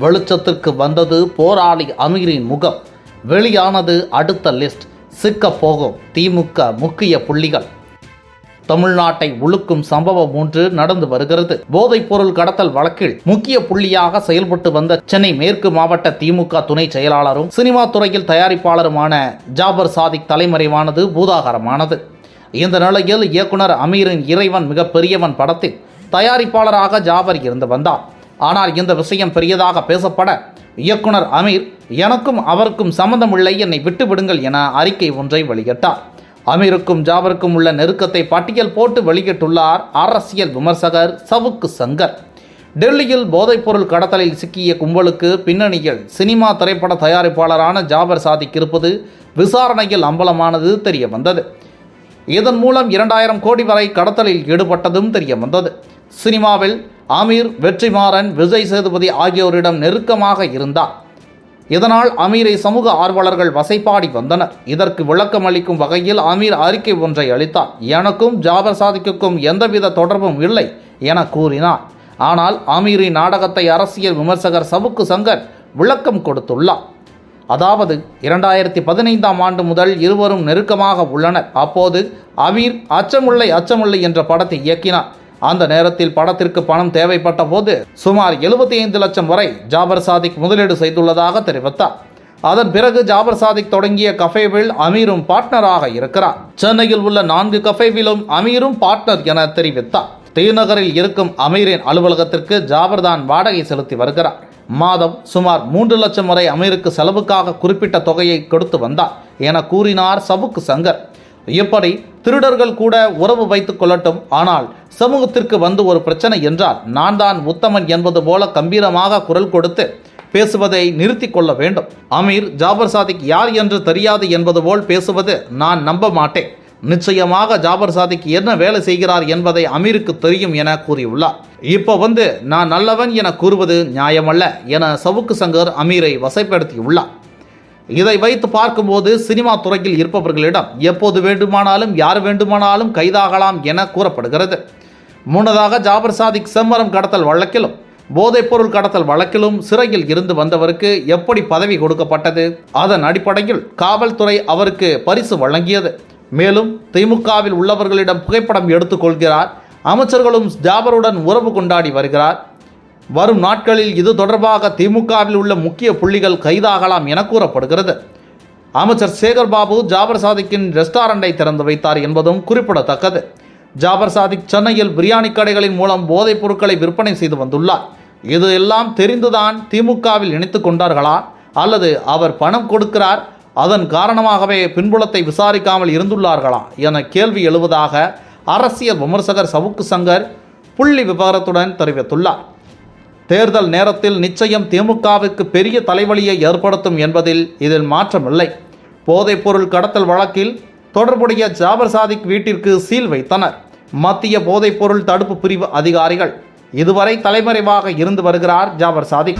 வெளிச்சத்திற்கு வந்தது போராளி அமீரின் முகம். வெளியானது அடுத்த லிஸ்ட் சிக்க போகும் திமுக முக்கிய புள்ளிகள். தமிழ்நாட்டை உழுக்கும் சம்பவம் ஒன்று நடந்து வருகிறது. போதைப் பொருள் கடத்தல் வழக்கில் முக்கிய புள்ளியாக செயல்பட்டு வந்த சென்னை மேற்கு மாவட்ட திமுக துணை செயலாளரும் சினிமா துறையில் தயாரிப்பாளருமான ஜாபர் சாதிக் தலைமறைவானது பூதாகரமானது. இந்த நிலையில் இயக்குனர் அமீரின் இறைவன் மிகப்பெரியவன் படத்தில் தயாரிப்பாளராக ஜாபர் இருந்து வந்தார். ஆனால் இந்த விஷயம் பெரியதாக பேசப்பட இயக்குனர் அமீர் எனக்கும் அவருக்கும் சம்பந்தமில்லை என்னை விட்டுவிடுங்கள் என அறிக்கை ஒன்றை வெளியிட்டார். அமீருக்கும் ஜாபருக்கும் உள்ள நெருக்கத்தை பட்டியல் போட்டு வெளியிட்டுள்ளார் அரசியல் விமர்சகர் சவுக்கு சங்கர். டெல்லியில் போதைப்பொருள் கடத்தலில் சிக்கிய கும்பலுக்கு பின்னணியில் சினிமா திரைப்பட தயாரிப்பாளரான ஜாபர் சாதிக் இருப்பது விசாரணையில் அம்பலமானது தெரிய வந்தது. இதன் மூலம் இரண்டாயிரம் கோடி வரை கடத்தலில் ஈடுபட்டதும் தெரிய வந்தது. சினிமாவில் அமீர் வெற்றிமாறன் விஜய் சேதுபதி ஆகியோரிடம் நெருக்கமாக இருந்தார். இதனால் அமீரை சமூக ஆர்வலர்கள் வசைப்பாடி வந்தனர். இதற்கு விளக்கம் அளிக்கும் வகையில் அமீர் அறிக்கை ஒன்றை அளித்தார். எனக்கும் ஜாபர் சாதிக்குக்கும் எந்தவித தொடர்பும் இல்லை என கூறினார். ஆனால் அமீரின் நாடகத்தை அரசியல் விமர்சகர் சவுக்கு சங்கர் விளக்கம் கொடுத்துள்ளார். அதாவது இரண்டாயிரத்தி பதினைந்தாம் ஆண்டு முதல் இருவரும் நெருக்கமாக உள்ளனர். அப்போது அமீர் அச்சமுல்லை அச்சமுல்லை என்ற படத்தை இயக்கினார். அந்த நேரத்தில் படத்திற்கு பணம் தேவைப்பட்ட போது சுமார் எழுபத்தி ஐந்து லட்சம் வரை ஜாபர் சாதிக் முதலீடு செய்துள்ளதாக தெரிவித்தார். அதன் பிறகு ஜாபர் சாதிக் தொடங்கிய கஃபேவில் அமீரும் பார்ட்னராக இருக்கிறார். சென்னையில் உள்ள நான்கு கஃபேவிலும் அமீரும் பார்ட்னர் என தெரிவித்தார். தீநகரில் இருக்கும் அமீரின் அலுவலகத்திற்கு ஜாபர் தான் வாடகை செலுத்தி வருகிறார். மாதம் சுமார் மூன்று லட்சம் வரை அமீருக்கு செலவுக்காக குறிப்பிட்ட தொகையை கொடுத்து வந்தார் என கூறினார் சவுக்கு சங்கர். இப்படி திருடர்கள் கூட உறவு வைத்துக் கொள்ளட்டும். ஆனால் சமூகத்திற்கு வந்து ஒரு பிரச்சனை என்றால் நான் தான் உத்தமன் என்பது போல கம்பீரமாக குரல் கொடுத்து பேசுவதை நிறுத்தி கொள்ள வேண்டும். அமீர் ஜாபர் சாதிக் யார் என்று தெரியாது என்பது போல் பேசுவது நான் நம்ப மாட்டேன். நிச்சயமாக ஜாபர் சாதிக் என்ன வேலை செய்கிறார் என்பதை அமீருக்கு தெரியும் என கூறியுள்ளார். இப்போ வந்து நான் நல்லவன் என கூறுவது நியாயமல்ல என சவுக்கு சங்கர் அமீரை வசைப்படுத்தியுள்ளார். இதை வைத்து பார்க்கும்போது சினிமா துறையில் இருப்பவர்களிடம் எப்போது வேண்டுமானாலும் யார் வேண்டுமானாலும் கைதாகலாம் என கூறப்படுகிறது. முன்னதாக ஜாபர் சாதிக் செம்மரம் கடத்தல் வழக்கிலும் போதைப்பொருள் கடத்தல் வழக்கிலும் சிறையில் இருந்து வந்தவருக்கு எப்படி பதவி கொடுக்கப்பட்டது? அதன் அடிப்படையில் காவல்துறை அவருக்கு பரிசு வழங்கியது. மேலும் திமுகவில் உள்ளவர்களிடம் புகைப்படம் எடுத்துக்கொள்கிறார் அமைச்சர்களும் ஜாபருடன் உறவு கொண்டாடி வருகிறார். வரும் நாட்களில் இது தொடர்பாக திமுகவில் உள்ள முக்கிய புள்ளிகள் கைதாகலாம் என கூறப்படுகிறது. அமைச்சர் சேகர் பாபு ஜாபர் சாதிக்கின் ரெஸ்டாரண்டை திறந்து வைத்தார் என்பதும் குறிப்பிடத்தக்கது. ஜாபர் சாதிக் சென்னையில் பிரியாணி கடைகளின் மூலம் போதைப் பொருட்களை விற்பனை செய்து வந்துள்ளார். இது எல்லாம் தெரிந்துதான் திமுகவில் இணைத்து கொண்டார்களா? அல்லது அவர் பணம் கொடுக்கிறார்? அதன் காரணமாகவே பின்புலத்தை விசாரிக்காமல் இருந்துள்ளார்களா? என கேள்வி எழுவதாக அரசியல் விமர்சகர் சவுக்கு சங்கர் புள்ளி விவரத்துடன் தெரிவித்துள்ளார். தேர்தல் நேரத்தில் நிச்சயம் திமுகவுக்கு பெரிய தலைவலியை ஏற்படுத்தும் என்பதில் இதில் மாற்றமில்லை. போதைப்பொருள் கடத்தல் வழக்கில் தொடர்புடைய ஜாபர் சாதிக் வீட்டிற்கு சீல் வைத்தனர். மத்திய போதைப்பொருள் தடுப்பு பிரிவு அதிகாரிகள். இதுவரை தலைமறைவாக இருந்து வருகிறார் ஜாபர் சாதிக்.